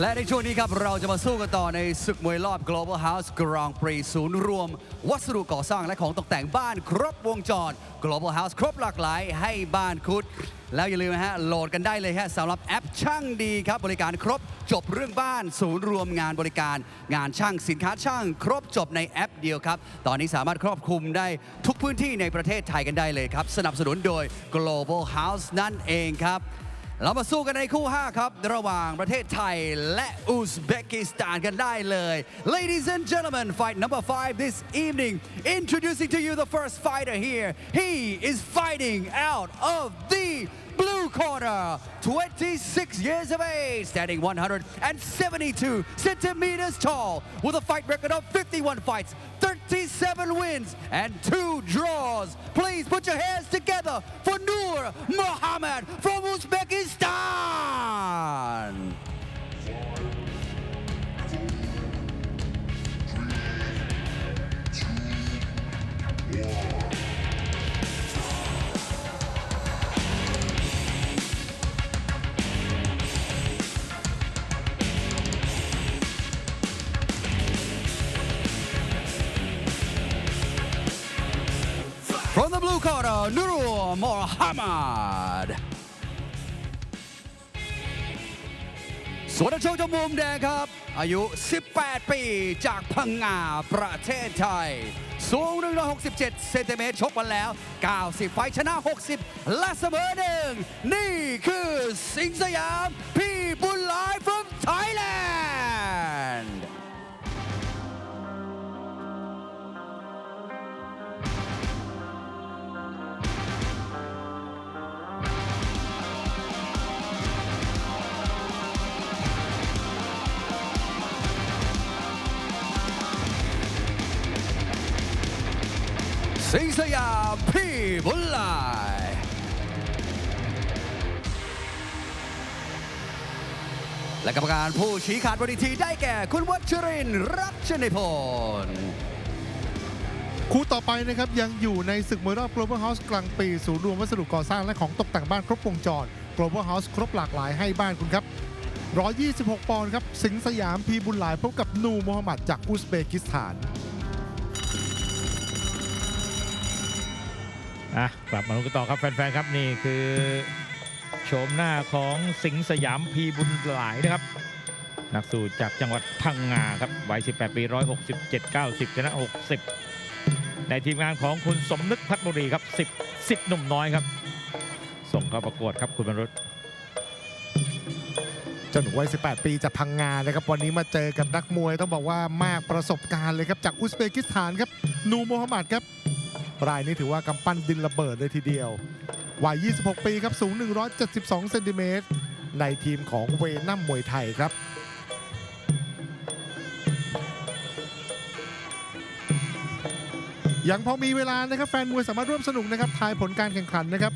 และในช่วงนี้ครับ เราจะมาสู้กันต่อในศึกมวยรอบ Global House Grand Prix ศูนย์รวม วัสดุก่อสร้างและของตกแต่งบ้านครบวงจร Global House ครบหลากหลายให้บ้านคุดแล้วอย่าลืมนะฮะโหลดกันได้เลยฮะสำหรับแอปช่างดีครับ บริการครบจบเรื่องบ้าน ศูนย์รวมงานบริการ งานช่างสินค้าช่าง ครบจบในแอปเดียวครับ ตอนนี้สามารถครอบคลุมได้ทุกพื้นที่ในประเทศไทยกันได้เลยครับ สนับสนุนโดย Global House นั่นเองครับ เรามาสู้กันในคู่ 5 ครับ ระหว่างประเทศไทยและอุซเบกิสถานกันได้เลย Ladies and gentlemen fight number 5 this evening introducing to you the first fighter here he is fighting out of the blue corner 26 years of age standing 172 centimeters tall with a fight record of 51 fights 37 wins and 2 draws please put your hands together for Noor Mohammed from Uzbekistan From the blue corner, Nurul Mohammed ส่วนนักชกจากมุมแดงครับ อายุ 18 ปีจากพังงาประเทศไทย สูง 167 เซนติเมตรชกมาแล้ว 90 ไฟชนะ 60 และเสมอหนึ่ง นี่คือสิงสยาม พี่บุญหลาย from Thailand สิงสยามพี่บุญลายและกรรมการผู้ชี้ขาดบนทีได้แก่คุณวัชรินรัชนิพนธ์คู่ต่อไปนะครับยังอยู่ในศึกมวยรอบ Global House กลางปีศูนย์รวมวัสดุก่อสร้างและของตกแต่งบ้านครบวงจร Global House ครบหลากหลายให้บ้านคุณครับ 126 ปอนด์ครับ สิงสยามพีบุญหลายพบกับนูโมฮัมหมัดจากอุซเบกิสถาน อะกลับมาลุ้นกันต่อครับแฟนๆครับนี่คือโฉมหน้าของสิงสยามพีบุญหลายนะครับ นักสู้จากจังหวัดพังงาครับวัย 18 ปี 167 90ชนะ 60 ในทีมงานของคุณสมนึกพัฒบุรีครับ 10 10หนุ่มน้อยครับ ส่งเข้าประกวดครับคุณบรรลุจ้าหนูวัย 18 ปีจากพังงานะครับ วันนี้มาเจอกับนักมวยต้องบอกว่ามากประสบการณ์เลยครับ จากอุซเบกิสถานครับ นูโมฮัมหมัดครับ รายนี้ถือว่ากำปั้นดินระเบิดเลยทีเดียววัย 26 ปีครับ สูง 172 เซนติเมตร ในทีมของเวนัมมวยไทยครับ ยังพอมีเวลานะครับ แฟนมวยสามารถร่วมสนุกนะครับ ทายผลการแข่งขันนะครับ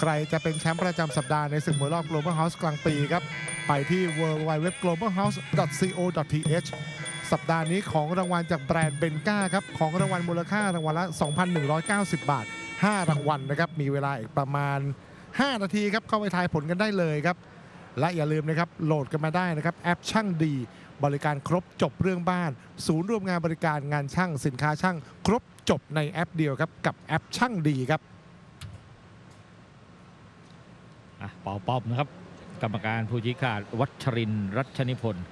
ใครจะเป็นแชมป์ประจำสัปดาห์ในศึกมวยรอบ Global House กลางปีครับ ไปที่ w w w g l o b a l h o u s e c o th สัปดาห์นี้ของรางวัลจากแบรนด์เบนก้าครับของรางวัลมูลค่ารางวัลละ 2,190 บาท 5 รางวัลนะครับมีเวลาอีกประมาณ 5 นาทีครับเข้าไปทายผลกันได้เลยครับและอย่าลืมนะครับโหลดกันมาได้นะครับแอปช่างดี บริการครบจบเรื่องบ้าน ศูนย์รวมงานบริการงานช่างสินค้าช่าง ครบจบในแอปเดียวครับกับแอปช่างดีครับอะเป่าป้อมนะครับ กรรมการผู้ชี้ขาดวัชรินทร์รัชนิพนธ์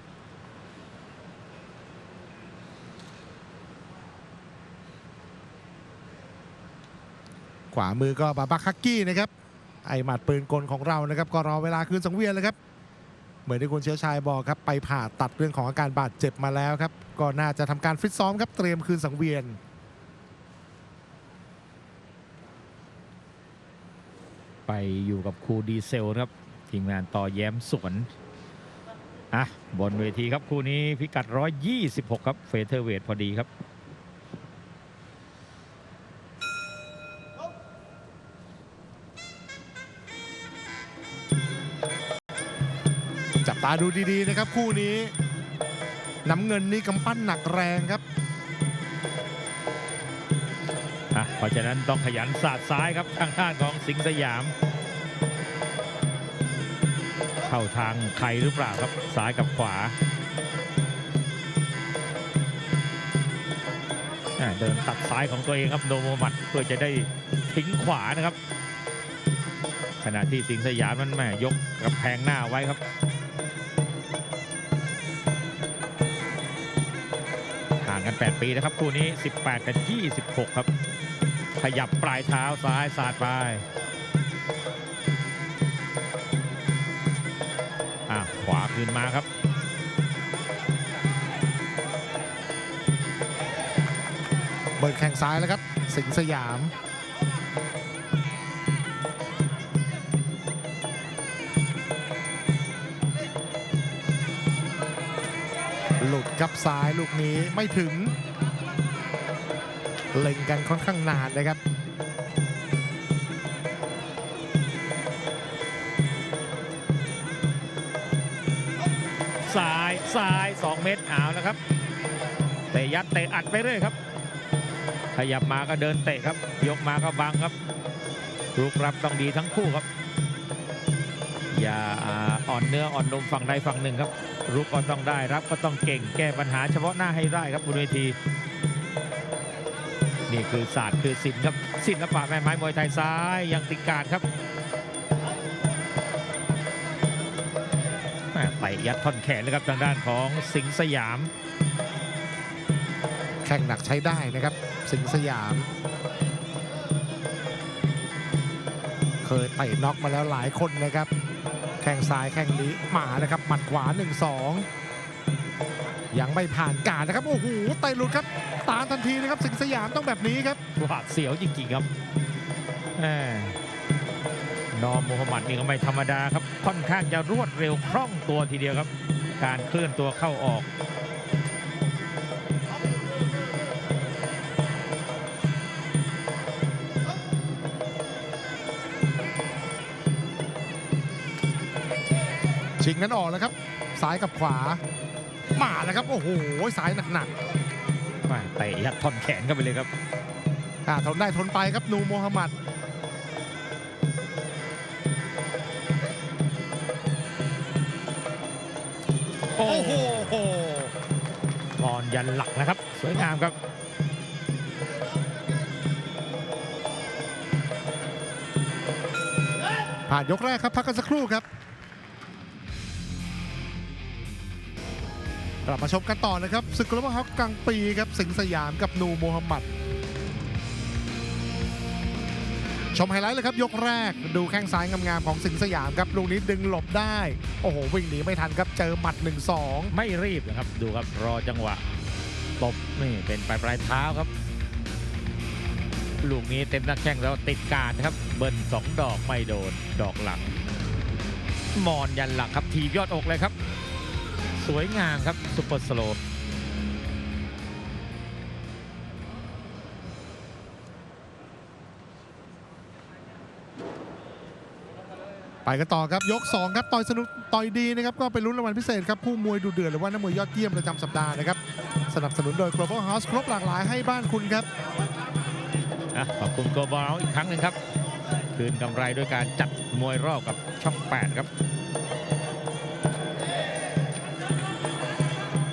ขวามือก็บาบาคักกี้นะครับ ไอหมัดปืนกลของเรานะครับ ก็รอเวลาคืนสังเวียนเลยครับ เหมือนที่คุณเชื้อชายบอกครับ ไปผ่าตัดเรื่องของอาการบาดเจ็บมาแล้วครับ ก็น่าจะทำการฟิตซ้อมครับ เตรียมคืนสังเวียนไปอยู่กับครูดีเซลครับทีมงานต่อแย้มสวนอะบนเวทีครับคู่นี้พิกัด 126 ครับเฟเธอร์เวทพอดีครับ จับตาดูดีๆนะครับคู่นี้ น้ำเงินนี่กำปั้นหนักแรงครับอะเพราะฉะนั้นต้องขยันสาดซ้ายครับทางด้านของสิงห์สยาม เข้าทางใครหรือเปล่าครับซ้ายกับขวาอ่าเดินตัดซ้ายของตัวเองครับโนโมมัดเพื่อจะได้ทิ้งขวานะครับ ขณะที่สิงห์สยามนั้นแม่ยกกระแพงหน้าไว้ครับ ห่างกัน 8 ปีนะครับ คู่นี้ 18 กับ26 ครับ ขยับปลายเท้าซ้ายสาดไปขวาคืนมาครับเบิร์นแข่งซ้ายแล้วครับ สิงห์สยาม หลุดกับซ้ายลูกนี้ไม่ถึง เล็งกันค่อนข้างนานนะครับซ้ายซ้าย 2 เมตรเอาแล้วครับเตะยัดเตะอัดไปเรื่อยครับ ขยับมาก็เดินเตะครับ ยกมาก็บังครับรุกรับต้องดีทั้งคู่ครับ อย่าอ่อนเนื้ออ่อนนมฝั่งใดฝั่งหนึ่งครับ รุกก็ต้องได้รับก็ต้องเก่งแก้ปัญหาเฉพาะหน้าให้ได้ครับบนเวที นี่คือศาสตร์คือศิลป์ครับศิลปะแม่ไม้มวยไทยซ้ายยังติดการครับไปยัดท่อนแขนเลยครับทางด้านของสิงห์สยาม แข่งหนักใช้ได้นะครับ สิงห์สยาม เคยเตะน็อกมาแล้วหลายคนนะครับ แข้งซ้ายแข้งนี้มานะครับหมัดขวา 1-2 ยังไม่ผ่านการนะครับ โอ้โหเตะหลุดครับ ตามทันทีนะครับ สิงห์สยามต้องแบบนี้ครับหวาดเสียวจริงๆครับแหม่นอมโมฮัมหมัดนี่ก็ไม่ธรรมดาครับ ค่อนข้างจะรวดเร็วคล่องตัวทีเดียวครับ การเคลื่อนตัวเข้าออก ชิงนั้นออกแล้วครับ ซ้ายกับขวา มาแล้วครับ โอ้โหซ้ายหนักแม่เตะยัดท่อนแขนเข้าไปเลยครับๆอ่าทนได้ทนไปครับนูโมฮัมหมัดโอ้โหบอลยันหลักนะครับ สวยงามครับผ่านยกแรกครับ พักกันสักครู่ครับ กลับมาชมกันต่อนะครับศึกกลบฮอกกลางปีครับสิงห์สยามกับนูโมฮัมหมัด ชมไฮไลท์เลยครับ ยกแรกดูแข้งซ้ายงามๆของสิงห์สยามครับลูกนี้ดึงหลบได้ โอ้โห วิ่งหนีไม่ทันครับเจอหมัด 1-2 ไม่รีบนะครับ ดูครับรอจังหวะตบนี่เป็นปลายปลายเท้าครับ ลูกนี้เต็มนักแข้งแล้วติดการครับ เบิ้ลสองดอกไม่โดนดอกหลังมอนยันหลักครับทีบยอดอกเลยครับ สวยงามครับซุปเปอร์สโลไปกันต่อครับยก 2 ครับต่อยสนุกต่อยดีนะครับก็เป็นรุ่นรางวัลพิเศษครับคู่มวยดูเดือดหรือว่านักมวยยอดเยี่ยมประจำสัปดาห์นะครับสนับสนุนโดย Global House ครบหลากหลายให้บ้านคุณครับอะขอบคุณโกบอลอีกครั้งหนึ่งครับ คืนกำไรด้วยการจัดมวยรอบกับช่อง 8 ครับ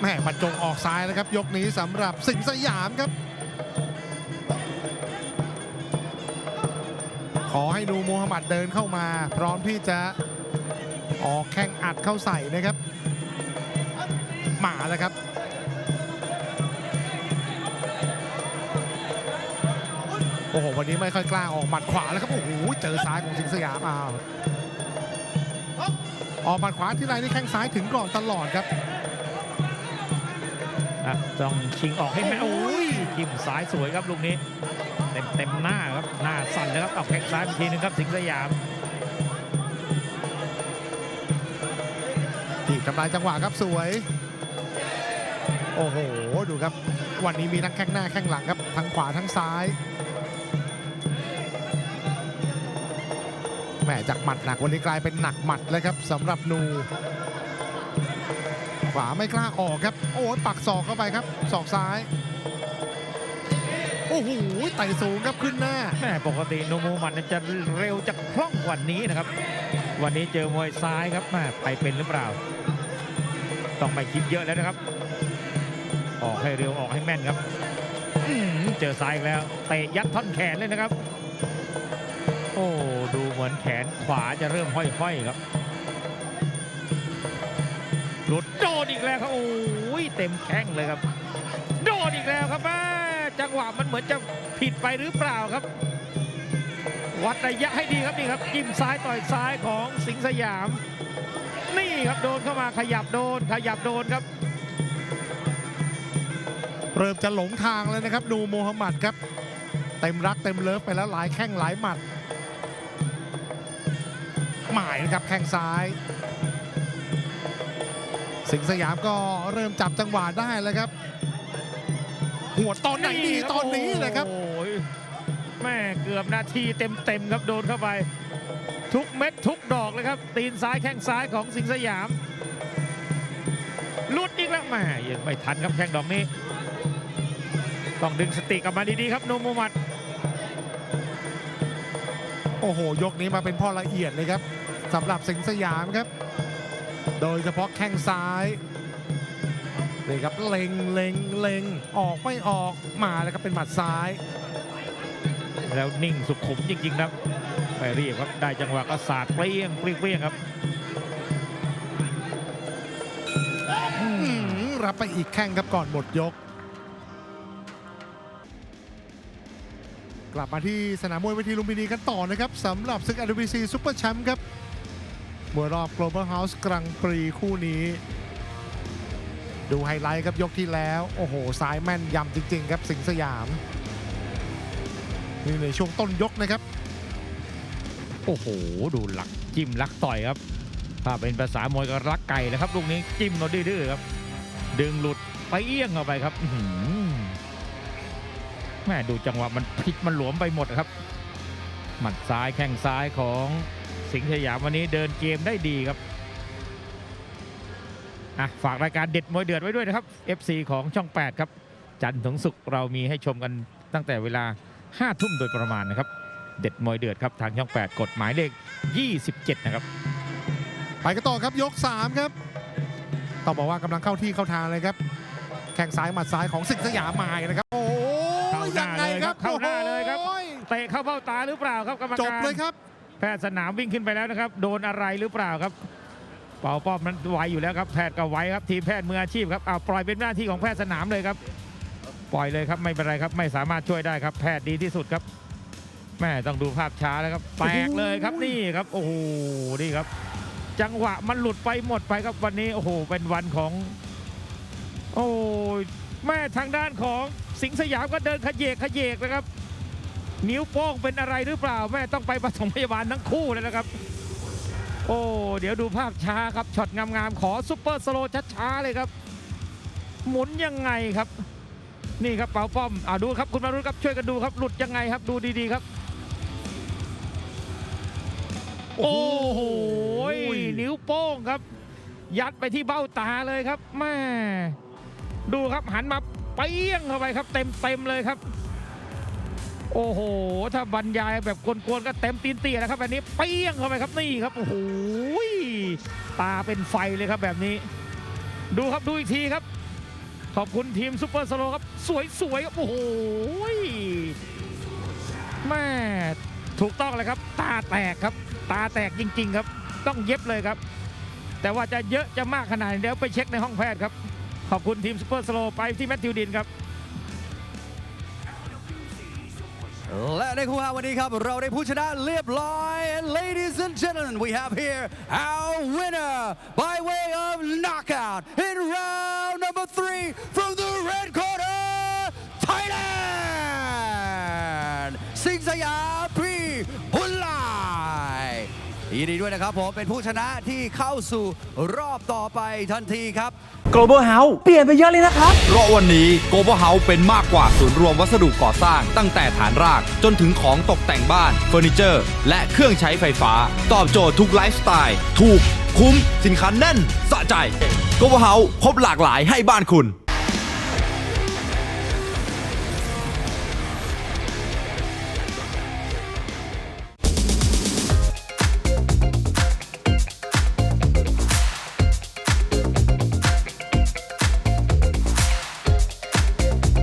ม่บรรจงออกซ้ายนะครับ ยกนี้สำหรับสิงห์สยามครับ ขอให้ดูโมฮัมหมัดเดินเข้ามา พร้อมที่จะออกแข้งอัดเข้าใส่นะครับ หมาแล้วครับโอ้โห วันนี้ไม่ค่อยกล้าออกหมัดขวาแล้วครับ โอ้โห เจอซ้ายของสิงห์สยามอ้าว ออกหมัดขวาที่ไรนี่แข้งซ้ายถึงก่อนตลอดครับ อะต้องชิงออกให้แม่โอ้โอ้ยยจิ้มซ้ายสวยครับลูกนี้ เต็มเต็มหน้าครับหน้าสั่นเลยครับเอาแข้งซ้ายอีกทีหนึงครับสิงห์สยามทีบทำลายจังหวะครับสวย โอ้โหดูครับ วันนี้มีทั้งแข้งหน้าแข้งหลังครับทั้งขวาทั้งซ้ายแหมจากหมัดหนักวันนี้กลายเป็นหนักหมัดแล้วครับสำหรับนู ขวาไม่กล้าออกครับ โอ้ปักศอกเข้าไปครับศอกซ้าย โอ้โหไต่สูงครับขึ้นหน้าแม่ปกติโนโมมันจะเร็วจะคล่องกว่านี้นะครับ วันนี้เจอมวยซ้ายครับแม่ไปเป็นหรือเปล่า ต้องไปคิดเยอะแล้วนะครับ ออกให้เร็วออกให้แม่นครับเจอซ้ายอีกแล้วเตะยัดท่อนแขนเลยนะครับ โอ้ดูเหมือนแขนขวาจะเริ่มห้อยๆครับ หลุดโดนอีกแล้วครับโอ้ยเต็มแข้งเลยครับ โดนอีกแล้วครับแม่จังหวะมันเหมือนจะผิดไปหรือเปล่าครับ วัดระยะให้ดีครับนี่ครับจิ้มซ้ายต่อยซ้ายของสิงสยาม นี่ครับโดนเข้ามาขยับโดน ขยับโดนครับ เริ่มจะหลงทางแล้วนะครับนูโมฮัมหมัดครับ เต็มรักเต็มเลิฟไปแล้วหลายแข้งหลายหมัดหมายนะครับแข้งซ้าย สิงห์สยามก็เริ่มจับจังหวะได้แล้วครับ หัวดตอนไหนดีตอนนี้เลยครับโอ้ยแม่เกือบนาทีเต็มๆครับโดนเข้าไป ทุกเม็ดทุกดอกเลยครับ ตีนซ้ายแข้งซ้ายของสิงห์สยามหลุดอีกแล้วแม่ยังไม่ทันครับแข้งดอกนี้ ต้องดึงสติกลับมาดีๆครับโนโมมัดโอ้โห ยกนี้มาเป็นพ่อละเอียดเลยครับสำหรับสิงห์สยามครับ โดยเฉพาะแข้งซ้ายนี่ครับเล็งเล็งเล็งออกไม่ออกมาแล้วครับเป็นหมัดซ้าย แล้วนิ่งสุขุมจริงๆครับไปเรียบครับได้จังหวะก็สาดเปรี้ยงเปรี้ยงเปรี้ยงครับอื้อหือรับไปอีกแข้งครับก่อนหมดยก กลับมาที่สนามมวยเวทีลุมพินีกันต่อนะครับสำหรับศึก RWC ซุปเปอร์แชมป์ครับ มวยรอบ Global House กรังปรีคู่นี้ ดูไฮไลท์ครับยกที่แล้ว โอ้โหซ้ายแม่นยำจริง ๆ ครับสิงห์สยาม นี่ในช่วงต้นยกนะครับ โอ้โห ดูหลักจิ้มลักต่อยครับ ถ้าเป็นภาษามวยก็รักไก่นะครับลูกนี้จิ้มเราดื้อๆครับ ดึงหลุดไปเอี้ยงเข้าไปครับแม่ดูจังหวะมันผิดมันหลวมไปหมดครับ หมัดซ้ายแข้งซ้ายของ สิงห์สยามวันนี้เดินเกมได้ดีครับอะฝากรายการเด็ดมวยเดือดไว้ด้วยนะครับ FC ของช่อง 8 ครับ จันทร์ถึงศุกร์เรามีให้ชมกันตั้งแต่เวลา5ทุ่มโดยประมาณนะครับ เด็ดมวยเดือดครับทางช่อง 8 กฎหมายเลข 27 นะครับ ไปกันต่อครับยก 3 ครับต้องบอกว่ากำลังเข้าที่เข้าทางเลยครับ แข้งซ้ายหมัดซ้ายของสิงห์สยามมาอีกนะครับ โอ้โหเข้าหน้ายังไงครับเลยครับเข้าหน้าเลยครับ โอ้ยเตะเข้าเบ้าตาหรือเปล่าครับกรรมจบการเลยครับ แพทย์สนามวิ่งขึ้นไปแล้วนะครับ โดนอะไรหรือเปล่าครับ เป่าป้อมนั้นไวอยู่แล้วครับแพทย์ก็ไวครับทีมแพทย์มืออาชีพครับเอาปล่อยเป็นหน้าที่ของแพทย์สนามเลยครับ ปล่อยเลยครับไม่เป็นไรครับไม่สามารถช่วยได้ครับ แพทย์ดีที่สุดครับแม่ต้องดูภาพช้าแล้วครับแตกเลยครับนี่ครับโอ้โหนี่ครับ จังหวะมันหลุดไปหมดไปครับวันนี้โอ้โหเป็นวันของโอ้ยแม่ทางด้านของสิงห์สยามก็เดินขยเยกขยเยกนะครับ นิ้วโป้งเป็นอะไรหรือเปล่าแม่ต้องไปปฐมพยาบาลทั้งคู่เลยนะครับ โอ้เดี๋ยวดูภาพช้าครับช็อตงามๆขอซุปเปอร์สโลช้าๆเลยครับ หมุนยังไงครับ นี่ครับเป่าป้อมอ่าดูครับคุณมารุตครับช่วยกันดูครับหลุดยังไงครับดูดีๆครับ โอ้โหนิ้วโป้งครับ ยัดไปที่เบ้าตาเลยครับแม่ดูครับหันมาเปี้ยงเข้าไปครับ เต็มเต็มเลยครับ โอ้โห ถ้าบรรยายแบบกวนๆก็เต็มตีนเตียนะครับแบบนี้เปี้ยงเข้าไปครับนี่ครับโอ้โหตาเป็นไฟเลยครับแบบนี้ ดูครับดูอีกทีครับ ขอบคุณทีมซุปเปอร์สโลครับ สวยๆครับโอ้โหแม่ถูกต้องเลยครับ ตาแตกครับ ตาแตกจริง ๆ ครับ ต้องเย็บเลยครับ แต่ว่าจะเยอะจะมากขนาดไหนเดี๋ยวไปเช็คในห้องแพทย์ครับ ขอบคุณทีมซุปเปอร์สโลไปที่แมทธิวดินครับ และในคู่หาวันนี้ครับ เราได้ผู้ชนะเรียบร้อย and ladies and gentlemen we have here our winner by way of knockout in round number three from the red corner Thailand สิงห์สยามพีบุญหลาย ยินดีด้วยนะครับผมเป็นผู้ชนะที่เข้าสู่รอบต่อไปทันทีครับ Global House เปลี่ยนไปเยอะเลยนะครับ เพราะวันนี้ Global House เป็นมากกว่าศูนย์รวมวัสดุก่อสร้าง ตั้งแต่ฐานรากจนถึงของตกแต่งบ้านเฟอร์นิเจอร์ และเครื่องใช้ไฟฟ้า ตอบโจทย์ทุกไลฟ์สไตล์ ถูก คุ้ม สินค้าแน่น สะใจ Global House ครบหลากหลายให้บ้านคุณ